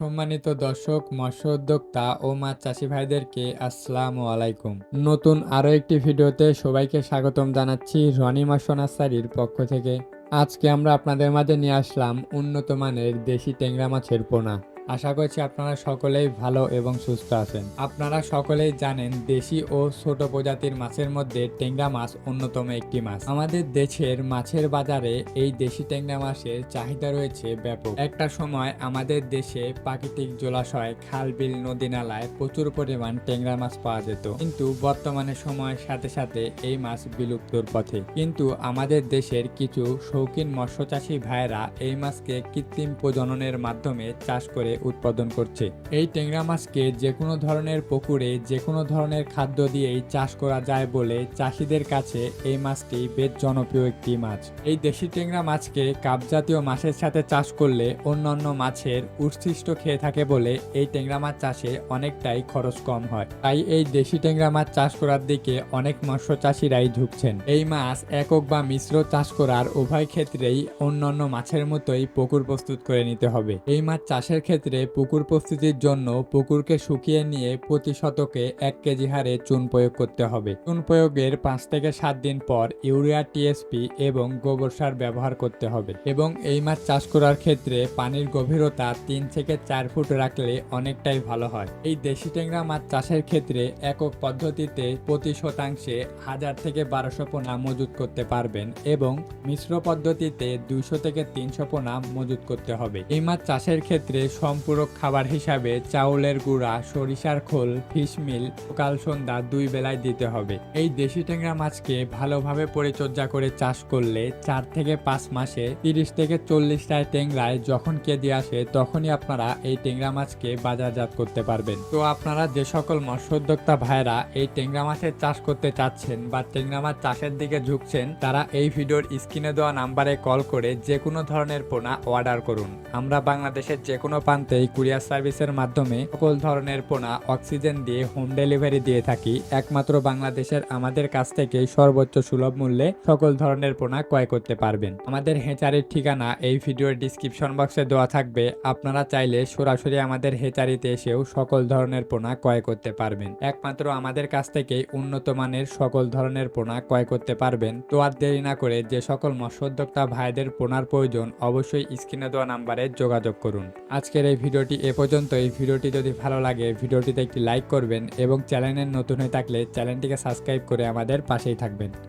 সম্মানিত দর্শক, মৎস্য উদ্যোক্তা ও মাছ চাষি ভাইদেরকে আসসালামু আলাইকুম। নতুন আরও একটি ভিডিওতে সবাইকে স্বাগতম জানাচ্ছি রনি মাসো নার্সারির পক্ষ থেকে। আজকে আমরা আপনাদের মাঝে নিয়ে আসলাম উন্নত মানের দেশি টেংরা মাছের পোনা। আশা করছি আপনারা সকলেই ভালো এবং সুস্থ আছেন। আপনারা সকলেই জানেন দেশি ও ছোট প্রজাতির মাছের মধ্যে ট্যাংরা মাছ অন্যতম একটি মাছ। আমাদের দেশের মাছের বাজারে এই দেশি ট্যাংরা মাছের চাহিদা রয়েছে ব্যাপক। একটা সময় আমাদের দেশে প্রাকৃতিক জলাশয় খাল বিল নদী নালায় প্রচুর পরিমাণ ট্যাংরা মাছ পাওয়া যেত। কিন্তু বর্তমানে সময়ের সাথে সাথে এই মাছ বিলুপ্তর পথে। কিন্তু আমাদের দেশের কিছু শৌখিন মৎস্য চাষী ভাইয়েরা এই মাছকে কৃত্রিম প্রজননের মাধ্যমে চাষ করে উৎপাদন করছে। এই ট্যাংরা মাছকে যে কোনো ধরনের পুকুরে যে কোনো ধরনের খাদ্য দিয়েই চাষ করা যায় বলে চাষিদের কাছে এই মাছটি বেশ জনপ্রিয় একটি মাছ। এই দেশি ট্যাংরা মাছকে কাপ জাতীয় মাছের সাথে চাষ করলে অন্যান্য মাছের উৎসৃষ্ট খেয়ে থাকে বলে এই ট্যাংরা মাছ চাষে অনেকটাই খরচ কম হয়। তাই এই দেশি ট্যাংরা মাছ চাষ করার দিকে অনেক মৎস্য চাষিরাই ঝুঁকছেন। এই মাছ একক বা মিশ্র চাষ করার উভয় ক্ষেত্রেই অন্যান্য মাছের মতোই পুকুর প্রস্তুত করে নিতে হবে। এই মাছ চাষের ক্ষেত্রে পুকুর প্রস্তুতির জন্য পুকুরকে শুকিয়ে নিয়ে প্রতি শতকে এক কেজি হারে চুন প্রয়োগ করতে হবে। চুন প্রয়োগের পাঁচ থেকে সাত দিন পর ইউরিয়া, টিএসপি এবং গোবর সার ব্যবহার করতে হবে এবং এই মাছ চাষ করার ক্ষেত্রে পানির গভীরতা তিন থেকে চার ফুট রাখলে অনেকটাই ভালো হয়। এই দেশি ট্যাংরা মাছ চাষের ক্ষেত্রে একক পদ্ধতিতে প্রতি শতাংশে হাজার থেকে বারোশো পোনা মজুত করতে পারবেন এবং মিশ্র পদ্ধতিতে দুইশো থেকে তিনশো পোনা মজুত করতে হবে। এই মাছ চাষের ক্ষেত্রে সম্পূরক খাবার হিসাবে চাউলের গুঁড়া, সরিষার খোল, ফিশ মিল সকাল সন্ধ্যা দুই বেলায় দিতে হবে। এই দেশি ট্যাংরা মাছকে ভালোভাবে পরিচর্যা করে চাষ করলে চার থেকে পাঁচ মাসে তিরিশ থেকে চল্লিশটায় ট্যাংরায় যখন কেজি আসে, তখনই আপনারা এই ট্যাংরা মাছকে বাজারজাত করতে পারবেন। তো আপনারা যে সকল মৎস্য উদ্যোক্তা ভাইরা এই ট্যাংরা মাছের চাষ করতে চাচ্ছেন বা ট্যাংরা মাছ চাষের দিকে ঝুঁকছেন, তারা এই ভিডিওর স্ক্রিনে দেওয়া নাম্বারে কল করে যে কোনো ধরনের পোনা অর্ডার করুন। আমরা বাংলাদেশের যে কোনো প্রান্তেই কুরিয়ার সার্ভিসের মাধ্যমে সকল ধরনের পোনা, অক্সিজেন দিয়ে হোম ডেলিভারি দিয়ে থাকি। একমাত্র বাংলাদেশের আমাদের কাছ থেকে সর্বোচ্চ সুলভ মূল্যে সকল ধরনের পোনা ক্রয় করতে পারবেন। আমাদের হেচারির ঠিকানা এই ভিডিওর ডিসক্রিপশন বক্সে দেওয়া থাকবে। আপনারা চাইলে সরাসরি আমাদের হেচারিতে এসেও সকল ধরনের পোনা ক্রয় করতে পারবেন। একমাত্র আমাদের কাছ থেকে উন্নত মানের সকল ধরনের পোনা ক্রয় করতে পারবেন। তো আর দেরি না করে যে সকল মৎস্যোদ্যোক্তা ভাইদের পোনার প্রয়োজন অবশ্যই স্ক্রিনে দেওয়া নাম্বারে যোগাযোগ করুন। আজকের এই ভিডিওটি এ পর্যন্ত। এই ভিডিওটি যদি ভালো লাগে, ভিডিওটিতে একটি লাইক করবেন এবং চ্যানেলের নতুন হয়ে থাকলে চ্যানেলটিকে সাবস্ক্রাইব করে আমাদের পাশেই থাকবেন।